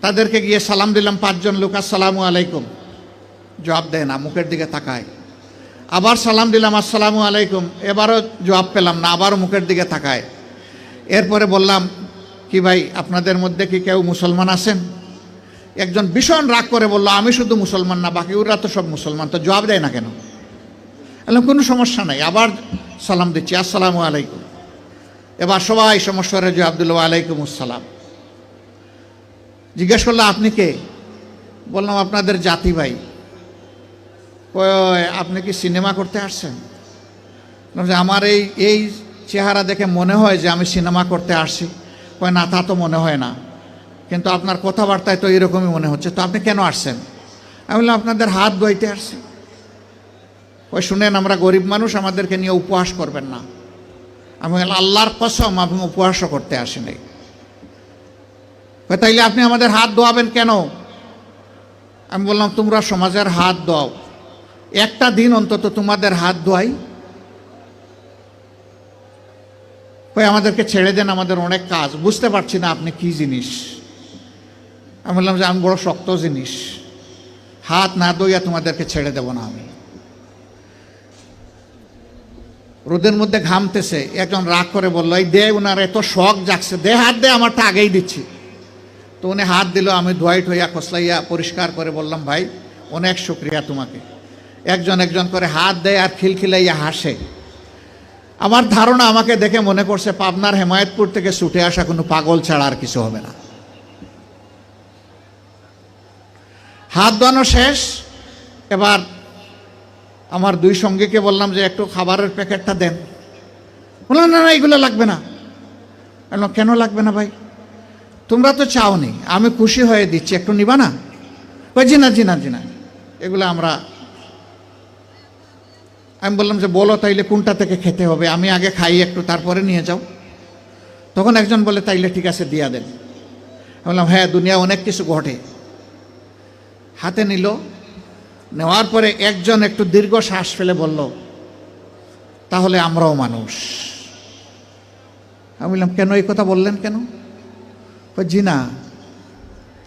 তাদেরকে গিয়ে সালাম দিলাম পাঁচজন লোক, আসসালামু আলাইকুম। জবাব দেয় না, মুখের দিকে তাকায়। আবার সালাম দিলাম, আসসালামু আলাইকুম। এবারও জবাব পেলাম না, আবারও মুখের দিকে তাকায়। এরপরে বললাম, কি ভাই, আপনাদের মধ্যে কি কেউ মুসলমান আছেন? একজন ভীষণ রাগ করে বলল, আমি শুধু মুসলমান না বাকি ওরা তো সব মুসলমান। তো জবাব দেয় না কেন? কোনো সমস্যা নাই। আবার সালাম দিচ্ছি, আসসালামু আলাইকুম। এবার সবাই সমস্যারে জবাব দিল আলাইকুম আসসালাম। জিজ্ঞেস করল, আপনি কে? বললাম, আপনাদের জাতি ভাই। আপনি কি সিনেমা করতে আসছেন? আমার এই এই চেহারা দেখে মনে হয় যে আমি সিনেমা করতে আসছি। কয়, না, তা তো মনে হয় না। কিন্তু আপনার কথাবার্তায় তো এরকমই মনে হচ্ছে। তো আপনি কেন আসছেন? আমি বললাম, আপনাদের হাত ধোয়াইতে আসছি। ওই শুনেন আমরা গরিব মানুষ আমাদেরকে নিয়ে উপহাস করবেন না। আমি বললাম আল্লাহর কসম আমি উপহাসও করতে আসিনি। কয়, তাইলে আপনি আমাদের হাত ধোয়াবেন কেন? আমি বললাম তোমরা সমাজের হাত দাও একটা দিন অন্তত তোমাদের হাত ধোয়াই। কই আমাদেরকে ছেড়ে দেন আমাদের অনেক কাজ। বুঝতে পারছি না আপনি কি জিনিস। আমি বললাম যে আমি বড় শক্ত জিনিস। হাত না দইয়া তোমাদেরকে ছেড়ে দেব না আমি। রোদের মধ্যে ঘামতেছে। একজন রাগ করে বলল, এই দে উনার এত শখ জাগছে, দে হাত দে, আমারটা আগেই দিচ্ছি। তো উনি হাত দিল, আমি ধোয়াই ঠইয়া খসলাইয়া পরিষ্কার করে বললাম, ভাই, অনেক শুক্রিয়া তোমাকে। একজন একজন করে হাত দেয় আর খিলখিলাইয়া হাসে। আমার ধারণা আমাকে দেখে মনে করছে পাবনার হেমায়তপুর থেকে ছুটে আসা কোনো পাগল ছাড়া আর কিছু হবে না। হাত ধোয়ানো শেষ, এবার আমার দুই সঙ্গীকে বললাম যে একটু খাবারের প্যাকেটটা দেন। বললাম, না না, এগুলো লাগবে না। বললাম কেন লাগবে না ভাই? তোমরা তো চাও চাওনি, আমি খুশি হয়ে দিচ্ছি, একটু নিবা না? ওই জি না জি না জি না। এগুলো আমরা আমি বললাম যে, বলো তাইলে কোনটা থেকে খেতে হবে? আমি আগে খাই একটু, তারপরে নিয়ে যাও। তখন একজন বলে, তাইলে ঠিক আছে, দিয়া দেন। বললাম হ্যাঁ দুনিয়া অনেক কিছু ঘটে। হাতে নিল নেওয়ার পরে একজন একটু দীর্ঘ শ্বাস ফেলে বলল, তাহলে আমরাও মানুষ। আমি বললাম, কেন এই কথা বললেন কেন? জি না,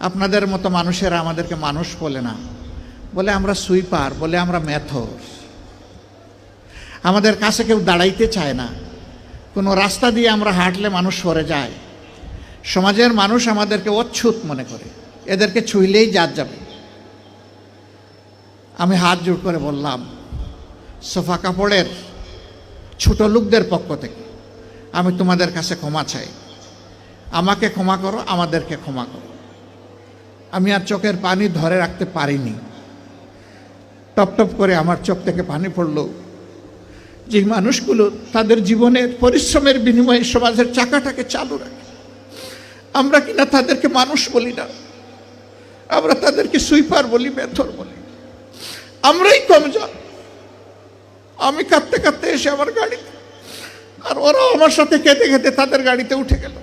আপনাদের মতো মানুষেরা আমাদেরকে মানুষ বলে না। বলে আমরা সুইপার, বলে আমরা মেথর আমাদের কাছে কেউ দাঁড়াইতে চায় না। কোনো রাস্তা দিয়ে আমরা হাঁটলে মানুষ সরে যায়। সমাজের মানুষ আমাদেরকে অচ্ছুত মনে করে। এদেরকে ছুইলেই জাত যাবে। আমি হাত জোর করে বললাম, সোফা কাপড়ের ছোট লোকদের পক্ষ থেকে, আমি তোমাদের কাছে ক্ষমা চাই। আমাকে ক্ষমা করো, আমাদেরকে ক্ষমা করো। আমি আর চোখের পানি ধরে রাখতে পারিনি। টপ টপ করে আমার চোখ থেকে পানি পড়ল। যে মানুষগুলো তাদের জীবনের পরিশ্রমের বিনিময়ে সমাজের চাকাটাকে চালু রাখে। আমরা কিনা তাদেরকে মানুষ বলি না। আমরা তাদেরকে সুইপার বলি, মেথর বলি। আমরাই কমজোর আমি কাঁদতে কাঁদতে এসে আমার গাড়িতে আর ওরাও আমার সাথে কেঁদে কেঁদে তাদের গাড়িতে উঠে গেল।